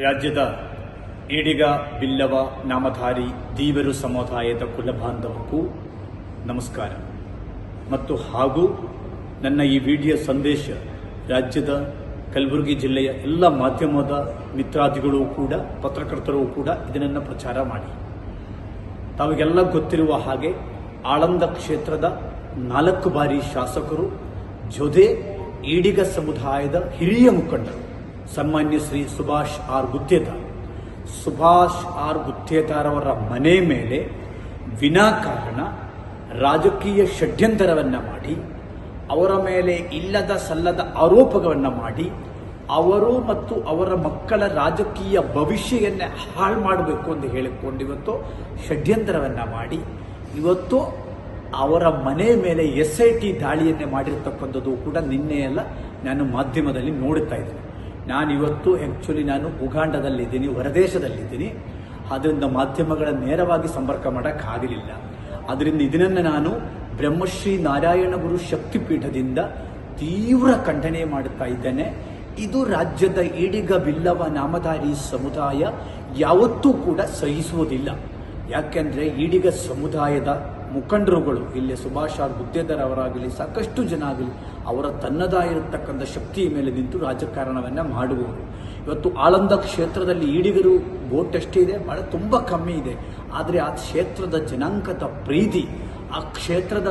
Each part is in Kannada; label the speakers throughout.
Speaker 1: ರಾಜ್ಯದ ಈಡಿಗ ಬಿಲ್ಲವ ನಾಮಧಾರಿ ದೀವರು ಸಮುದಾಯದ ಕುಲಬಾಂಧವಕ್ಕೂ ನಮಸ್ಕಾರ. ಮತ್ತು ಹಾಗೂ ನನ್ನ ಈ ವಿಡಿಯೋ ಸಂದೇಶ ರಾಜ್ಯದ ಕಲಬುರಗಿ ಜಿಲ್ಲೆಯ ಎಲ್ಲ ಮಾಧ್ಯಮದ ಮಿತ್ರಾದಿಗಳು ಕೂಡ, ಪತ್ರಕರ್ತರು ಕೂಡ ಇದನ್ನು ಪ್ರಚಾರ ಮಾಡಿ. ತಾವಿಗೆಲ್ಲ ಗೊತ್ತಿರುವ ಹಾಗೆ ಆಳಂದ ಕ್ಷೇತ್ರದ ನಾಲ್ಕು ಬಾರಿ ಶಾಸಕರು, ಜೊತೆ ಈಡಿಗ ಸಮುದಾಯದ ಹಿರಿಯ ಮುಖಂಡರು. ಸನ್ಮಾನ್ಯ ಶ್ರೀ ಸುಭಾಷ್ ಆರ್ ಗುತ್ತೇದಾರ್. ಸುಭಾಷ್ ಆರ್ ಗುತ್ತೇದಾರವರ ಮನೆ ಮೇಲೆ ವಿನಾಕಾರಣ ರಾಜಕೀಯ ಷಡ್ಯಂತರವನ್ನು ಮಾಡಿ, ಅವರ ಮೇಲೆ ಇಲ್ಲದ ಸಲ್ಲದ ಆರೋಪಗಳನ್ನು ಮಾಡಿ, ಅವರು ಮತ್ತು ಅವರ ಮಕ್ಕಳ ರಾಜಕೀಯ ಭವಿಷ್ಯವನ್ನೇ ಹಾಳು ಮಾಡಬೇಕು ಅಂತ ಹೇಳಿಕೊಂಡು ಇವತ್ತು ಷಡ್ಯಂತರವನ್ನು ಮಾಡಿ, ಇವತ್ತು ಅವರ ಮನೆ ಮೇಲೆ ಎಸ್ ಐ ಟಿ ದಾಳಿಯನ್ನೇ ಮಾಡಿರ್ತಕ್ಕಂಥದ್ದು ಕೂಡ ನಿನ್ನೆಯೆಲ್ಲ ನಾನು ಮಾಧ್ಯಮದಲ್ಲಿ ನೋಡುತ್ತಾ ಇದ್ದೀನಿ. ನಾನು ಇವತ್ತು ಆ್ಯಕ್ಚುಲಿ ನಾನು ಉಗಾಂಡದಲ್ಲಿದ್ದೀನಿ, ಹೊರದೇಶದಲ್ಲಿದ್ದೀನಿ. ಅದರಿಂದ ಮಾಧ್ಯಮಗಳ ನೇರವಾಗಿ ಸಂಪರ್ಕ ಮಾಡೋಕ್ಕಾಗಲಿಲ್ಲ. ಅದರಿಂದ ಇದನ್ನು ನಾನು ಬ್ರಹ್ಮಶ್ರೀ ನಾರಾಯಣ ಗುರು ಶಕ್ತಿಪೀಠದಿಂದ ತೀವ್ರ ಖಂಡನೆ ಮಾಡುತ್ತಾ ಇದ್ದೇನೆ. ಇದು ರಾಜ್ಯದ ಈಡಿಗ ಬಿಲ್ಲವ ನಾಮಧಾರಿ ಸಮುದಾಯ ಯಾವತ್ತೂ ಕೂಡ ಸಹಿಸುವುದಿಲ್ಲ. ಯಾಕೆಂದರೆ ಈಡಿಗ ಸಮುದಾಯದ ಮುಖಂಡರುಗಳು, ಇಲ್ಲಿ ಸುಭಾಷ್ ಆರ್ ಅವರಾಗಲಿ, ಸಾಕಷ್ಟು ಜನ ಆಗಲಿ, ಅವರ ತನ್ನದಾಗಿರತಕ್ಕಂಥ ಶಕ್ತಿಯ ಮೇಲೆ ನಿಂತು ರಾಜಕಾರಣವನ್ನ ಮಾಡುವವರು. ಇವತ್ತು ಆಳಂದ ಕ್ಷೇತ್ರದಲ್ಲಿ ಈಡಿಗರು ವೋಟ್ ಎಷ್ಟಿದೆ ಬಹಳ ತುಂಬ ಕಮ್ಮಿ ಇದೆ. ಆದರೆ ಆ ಕ್ಷೇತ್ರದ ಜನಾಂಕದ ಪ್ರೀತಿ, ಆ ಕ್ಷೇತ್ರದ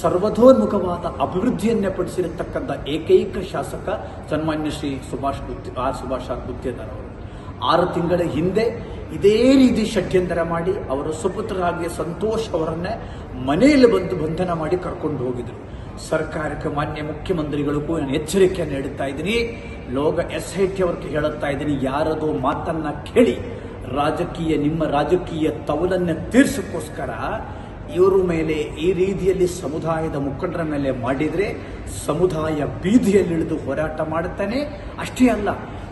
Speaker 1: ಸರ್ವತೋನ್ಮುಖವಾದ ಅಭಿವೃದ್ಧಿಯನ್ನೇ ಪಡಿಸಿರತಕ್ಕಂಥ ಏಕೈಕ ಶಾಸಕ ಸನ್ಮಾನ್ಯ ಶ್ರೀ ಸುಭಾಷ್ ಗುತ್ತಿ ಆರ್ ಸುಭಾಷ್ ಗುತ್ತೇದಾರ್ ಅವರು. ಆರು ತಿಂಗಳ ಹಿಂದೆ ಇದೇ ರೀತಿ ಷಡ್ಯಂತರ ಮಾಡಿ ಅವರ ಸುಪುತ್ರರಾಗಿ ಸಂತೋಷ್ ಅವರನ್ನೇ ಮನೆಯಲ್ಲಿ ಬಂದು ಬಂಧನ ಮಾಡಿ ಕರ್ಕೊಂಡು ಹೋಗಿದ್ರು. ಸರ್ಕಾರಕ್ಕೆ ಮಾನ್ಯ ಮುಖ್ಯಮಂತ್ರಿಗಳಿಗೂ ನಾನು ಎಚ್ಚರಿಕೆಯನ್ನು ನೀಡುತ್ತಾ ಇದ್ದೀನಿ. ಲೋಕ ಎಸ್ ಐ ಟಿ ಅವ್ರಿಗೆ ಹೇಳುತ್ತಾ ಇದ್ದೀನಿ, ಯಾರದೋ ಮಾತನ್ನ ಕೇಳಿ, ರಾಜಕೀಯ, ನಿಮ್ಮ ರಾಜಕೀಯ ತವಲನ್ನ ತೀರ್ಸಕ್ಕೋಸ್ಕರ ಇವರ ಮೇಲೆ ಈ ರೀತಿಯಲ್ಲಿ ಸಮುದಾಯದ ಮುಖಂಡರ ಮೇಲೆ ಮಾಡಿದರೆ ಸಮುದಾಯ ಬೀದಿಯಲ್ಲಿಳಿದು ಹೋರಾಟ ಮಾಡುತ್ತಾನೆ. ಅಷ್ಟೇ ಅಲ್ಲ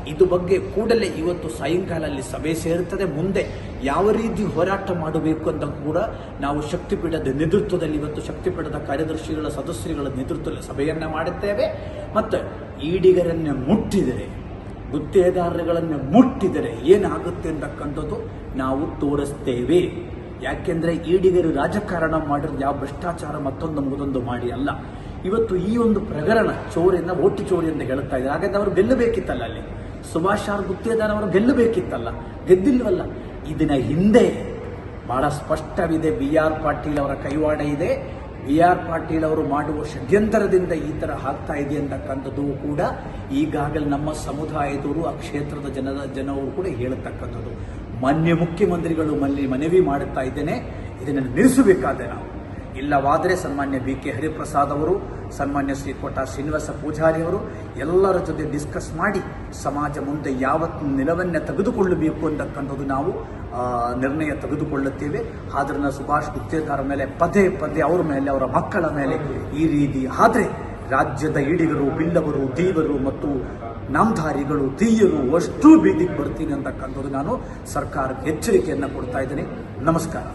Speaker 1: ಇದು ಬಗ್ಗೆ ಕೂಡಲೇ ಇವತ್ತು ಸಾಯಂಕಾಲದಲ್ಲಿ ಸಭೆ ಸೇರುತ್ತದೆ. ಮುಂದೆ ಯಾವ ರೀತಿ ಹೋರಾಟ ಮಾಡಬೇಕು ಅಂತ ಕೂಡ ನಾವು ಶಕ್ತಿಪೀಠದ ನೇತೃತ್ವದಲ್ಲಿ ಇವತ್ತು ಶಕ್ತಿಪೀಠದ ಕಾರ್ಯದರ್ಶಿಗಳ ಸದಸ್ಯರುಗಳ ನೇತೃತ್ವದಲ್ಲಿ ಸಭೆಯನ್ನ ಮಾಡುತ್ತೇವೆ. ಮತ್ತು ಈಡಿಗರನ್ನೇ ಮುಟ್ಟಿದರೆ ಗುತ್ತೇದಾರರುಗಳನ್ನು ಮುಟ್ಟಿದರೆ ಏನಾಗುತ್ತೆ ಅಂತಕ್ಕಂಥದ್ದು ನಾವು ತೋರಿಸ್ತೇವೆ. ಯಾಕೆಂದ್ರೆ ಈಡಿಗರು ರಾಜಕಾರಣ ಮಾಡಿರೋದು ಯಾವ ಭ್ರಷ್ಟಾಚಾರ ಮತ್ತೊಂದು ಮಾಡಿ ಅಲ್ಲ. ಇವತ್ತು ಈ ಒಂದು ಪ್ರಕರಣ ಚೋರಿಯಿಂದ ಓಟು ಚೋರಿ ಅಂತ ಹೇಳ್ತಾ ಇದ್ದಾರೆ. ಹಾಗಾದ್ರೆ ಅವರು ಗೆಲ್ಲಬೇಕಿತ್ತಲ್ಲ ಅಲ್ಲಿ? ಸುಭಾಷ್ ಅವರು ಗೆಲ್ಲಬೇಕಿತ್ತಲ್ಲ? ಗೆದ್ದಿಲ್ವಲ್ಲ? ಇದನ್ನ ಹಿಂದೆ ಬಹಳ ಸ್ಪಷ್ಟವಿದೆ. ಬಿ ಆರ್ ಪಾಟೀಲ್ ಅವರ ಕೈವಾಡ ಇದೆ. ಬಿ ಆರ್ ಪಾಟೀಲ್ ಅವರು ಮಾಡುವ ಷಡ್ಯಂತರದಿಂದ ಈ ಥರ ಆಗ್ತಾ ಇದೆ ಅಂತಕ್ಕಂಥದ್ದು ಕೂಡ ಈಗಾಗಲೇ ನಮ್ಮ ಸಮುದಾಯದವರು, ಆ ಕ್ಷೇತ್ರದ ಜನರ ಜನವರು ಕೂಡ ಹೇಳತಕ್ಕಂಥದ್ದು. ಮಾನ್ಯ ಮುಖ್ಯಮಂತ್ರಿಗಳು ಮಲ್ಲಿ ಮನವಿ ಮಾಡುತ್ತಾ ಇದ್ದೇನೆ. ಇದನ್ನು ನಿಲ್ಲಿಸಬೇಕಾದ ನಾವು. ಇಲ್ಲವಾದರೆ ಸನ್ಮಾನ್ಯ ಬಿ ಕೆ ಹರಿಪ್ರಸಾದ್ ಅವರು ಸನ್ಮಾನ್ಯ ಶ್ರೀ ಕೋಟ ಶ್ರೀನಿವಾಸ ಪೂಜಾರಿ ಅವರು ಎಲ್ಲರ ಜೊತೆ ಡಿಸ್ಕಸ್ ಮಾಡಿ ಸಮಾಜ ಮುಂದೆ ಯಾವತ್ತು ನೆಲವನ್ನು ತೆಗೆದುಕೊಳ್ಳಬೇಕು ಅಂತಕ್ಕಂಥದ್ದು ನಾವು ನಿರ್ಣಯ ತೆಗೆದುಕೊಳ್ಳುತ್ತೇವೆ. ಆದ್ರನ್ನ ಸುಭಾಷ್ ಗುತ್ತೇದಾರ ಮೇಲೆ, ಪದೇ ಪದೇ ಅವರ ಮೇಲೆ, ಅವರ ಮಕ್ಕಳ ಮೇಲೆ ಈ ರೀತಿ. ಆದರೆ ರಾಜ್ಯದ ಈಡಿಗರು, ಬಿಲ್ಲವರು, ದೇವರು ಮತ್ತು ನಾಮಧಾರಿಗಳು ತೀಯರು ಅಷ್ಟು ಬೀದಿಗೆ ಬರ್ತೀನಿ ಅಂತಕ್ಕಂಥದ್ದು ನಾನು ಸರ್ಕಾರಕ್ಕೆ ಎಚ್ಚರಿಕೆಯನ್ನು ಕೊಡ್ತಾ ಇದ್ದೀನಿ. ನಮಸ್ಕಾರ.